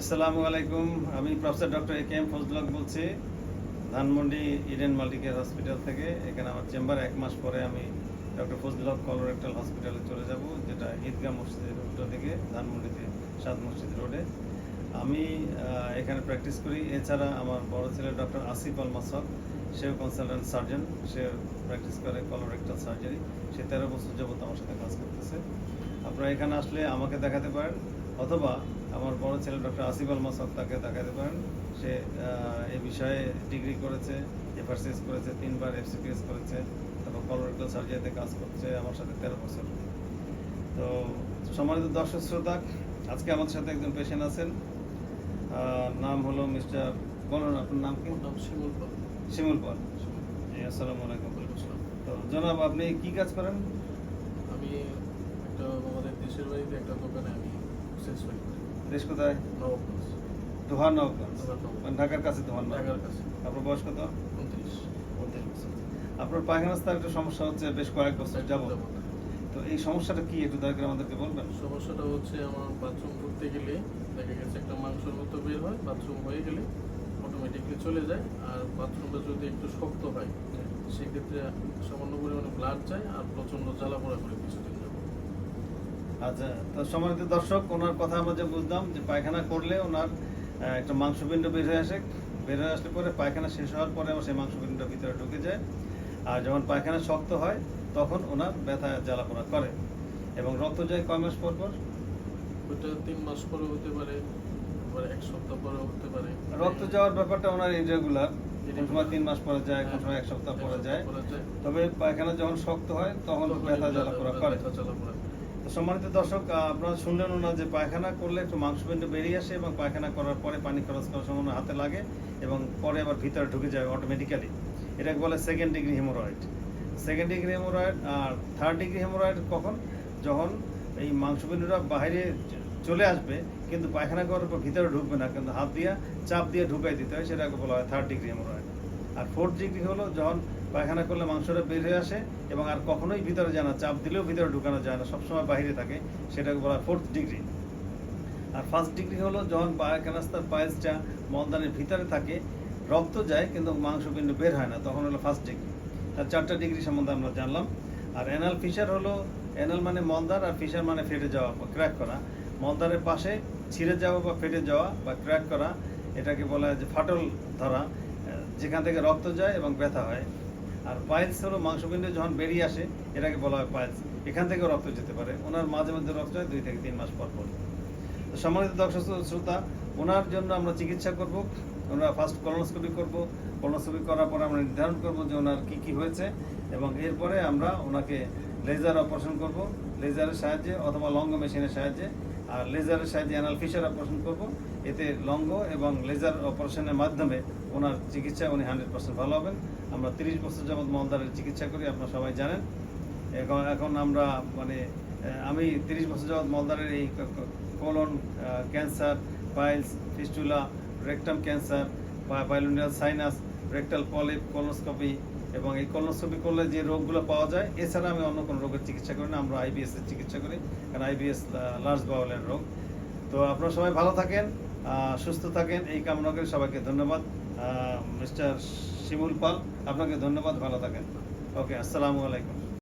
আসসালামু আলাইকুম, আমি professor doctor A K M ফজলক বলছি, ধানমন্ডি ইডেন মাল্টিকেয়ার হসপিটাল থেকে। এখানে আমার চেম্বার, এক মাস পরে আমি ডক্টর ফজলক কলোরেক্টাল হসপিটালে চলে যাব, যেটা ঈদগাহ মসজিদের উত্তর দিকে, ধানমন্ডিতে, সাত মসজিদ রোডে। আমি এখানে প্র্যাকটিস করি। এছাড়া আমার বড় ছেলে ডক্টর আসিফ আল মাসক সেও কনসালটেন্ট সার্জন সে প্র্যাকটিস করে কলোরেক্টাল সার্জারি। সে তেরো বছর যাবত আমার সাথে কাজ করতেছে। আপনারা এখানে আসলে আমাকে দেখাতে পারেন অথবা আমার বড় ছেলে ডক্টর আসিফ আল মাসক তাকে দেখাতে পারেন। সে এই বিষয়ে ডিগ্রি করেছে এফআরসিএস করেছে তিনবার এফসিপিএস করেছে তারপর কলোরেক্টাল সার্জারিতে কাজ করছে আমার সাথে তেরো বছর। তো সম্মানিত দর্শক শ্রোতা আজকে আমাদের সাথে একজন পেশেন্ট আছেন। নাম হলো মিস্টার বলুন আপনার নাম কি? নাম শিমুল পাল। শিমুল পাল। জি আসসালামু আলাইকুম। তো জনাব আপনি কি কাজ করেন? আমি একটা আমাদের দেশের বাড়িতে একটা দোকানে আমি সেলস করি। দেশ কোথায়? নবগঞ্জ দোহার নবগঞ্জ দোহার নবগঞ্জ। মানে ঢাকার কাছে দোহার ঢাকার কাছে। আপনার বয়স কত? উনত্রিশ। উনত্রিশ বছর। আপনার পায়খানা রাস্তার একটা সমস্যা হচ্ছে বেশ কয়েক বছর যাবত তো এই সমস্যাটা কি একটু দয়া করে আমাদেরকে বলবেন? সমস্যাটা হচ্ছে আমার বাথরুম করতে গেলে দেখা গেছে একটা মাংসের মতো বের হয় বাথরুম হয়ে গেলে অটোমেটিকলি চলে যায়। আর বাথরুমটা যদি একটু শক্ত হয় সেক্ষেত্রে সামান্য পরিমাণে ব্লাড যায় আর প্রচণ্ড জ্বালা পোড়া করে কিছুদিন। যাব আচ্ছা তো সম্মানিত দর্শক ওনার কথা আমরা যে বুঝলাম যে পায়খানা করলে ওনার একটা মাংসপিণ্ড বের হয়ে আসে। বের হয়ে আসলে পরে পায়খানা শেষ হওয়ার পরে আবার সেই মাংসপিণ্ডটা ভিতরে ঢুকে যায়। আর যখন পায়খানা শক্ত হয় তখন ওনার ব্যথা জ্বালা পোড়া করে এবং রক্ত যায় কয় মাস পর পর? ওইটা তিন মাস পরে হতে পারে এক সপ্তাহ পরে হতে পারে। রক্ত যাওয়ার ব্যাপারটা ওনার ইরেগুলার কোন। সময় তিন মাস পরে যায় কোন সময় এক সপ্তাহ পরে যায়। তবে পায়খানা যখন শক্ত হয় তখন ব্যথা জ্বালা পোড়া করে। সম্মানিত দর্শক আপনারা শুনলেন না যে পায়খানা করলে একটু মাংসপিণ্ড বেরিয়ে আসে এবং পায়খানা করার পরে পানি খরচ করার সময় হাতে লাগে এবং পরে আবার ভিতরে ঢুকে যায় অটোমেটিক্যালি এটাকে বলে second degree haemorrhoid second degree haemorrhoid আর থার্ড ডিগ্রি হেমোরয়েড কখন? যখন এই মাংসপিণ্ডটা বাইরে চলে আসবে, কিন্তু পায়খানা করার পর ভিতরে ঢুকবে না, কিন্তু হাত দিয়ে, চাপ দিয়ে ঢুকাই দিতে হয়, সেটাকে বলা হয় থার্ড ডিগ্রি হেমোরয়েড আর ফোর্থ ডিগ্রি হলো যখন পায়খানা করলে মাংসটা বের হয়ে আসে এবং আর কখনোই ভিতরে যায় না, চাপ দিলেও ভিতরে ঢুকানো যায় না, সবসময় বাইরে থাকে, সেটাকে বলা হয় ফোর্থ ডিগ্রি আর ফার্স্ট ডিগ্রি হলো যখন পায়খানাস্তার পায়েসটা মলদানের ভিতরে থাকে, রক্ত যায় কিন্তু মাংসপিণ্ড বের হয় না, তখন হলো ফার্স্ট ডিগ্রি তার চারটা ডিগ্রি সম্বন্ধে আমরা জানলাম। আর অ্যানাল ফিশার হলো অ্যানাল মানে মলদার আর ফিশার মানে ফেটে যাওয়া বা ক্র্যাক করা। মলদারের পাশে ছিঁড়ে যাওয়া বা ফেটে যাওয়া বা ক্র্যাক করা, এটাকে বলা হয় যে ফাটল ধরা যেখান থেকে রক্ত যায় এবং ব্যথা হয়। আর পাইলস হলো মাংসপিণ্ড যখন বেরিয়ে আসে এটাকে বলা হয় পাইলস এখান থেকেও রক্ত যেতে পারে। ওনার মাঝে মধ্যে রক্ত হয় দুই থেকে তিন মাস পর পর। সম্মানিত দর্শক শ্রোতা, ওনার জন্য আমরা চিকিৎসা করব, ওনারা ফার্স্ট কলোনোস্কোপি করব। কলোনোস্কোপি করার পরে আমরা নির্ধারণ করব যে ওনার কি কি হয়েছে এবং এরপরে আমরা ওনাকে লেজার অপারেশন করব লেজারের সাহায্যে অথবা লঙ্গ মেশিনের সাহায্যে আর লেজারের সাহায্যে অ্যানাল ফিশার অপারেশন করব। এতে লঙ্গ এবং লেজার অপারেশনের মাধ্যমে ওনার চিকিৎসা উনি হান্ড্রেড পার্সেন্ট ভালো হবেন। আমরা তিরিশ বছর যাবৎ মলদারের চিকিৎসা করি, আপনারা সবাই জানেন। এখন এখন আমরা মানে আমি তিরিশ বছর যাবৎ মলদারের এই colon cancer piles fistula rectum cancer pilonidal sinus rectal polyp colonoscopy এবং এই কলোনোস্কোপি করলে যে রোগগুলো পাওয়া যায়, এছাড়া আমি অন্য কোনো রোগের চিকিৎসা করি না, আমরা আইবিএস এর চিকিৎসা করি, কারণ আইবিএস লার্জ বাউলের রোগ। তো আপনারা সবাই ভালো থাকেন সুস্থ থাকেন, এই কামনা করে, সবাইকে ধন্যবাদ। মিস্টার শিমুল পাল, আপনাকে ধন্যবাদ, ভালো থাকেন। ওকে আসসালামু আলাইকুম।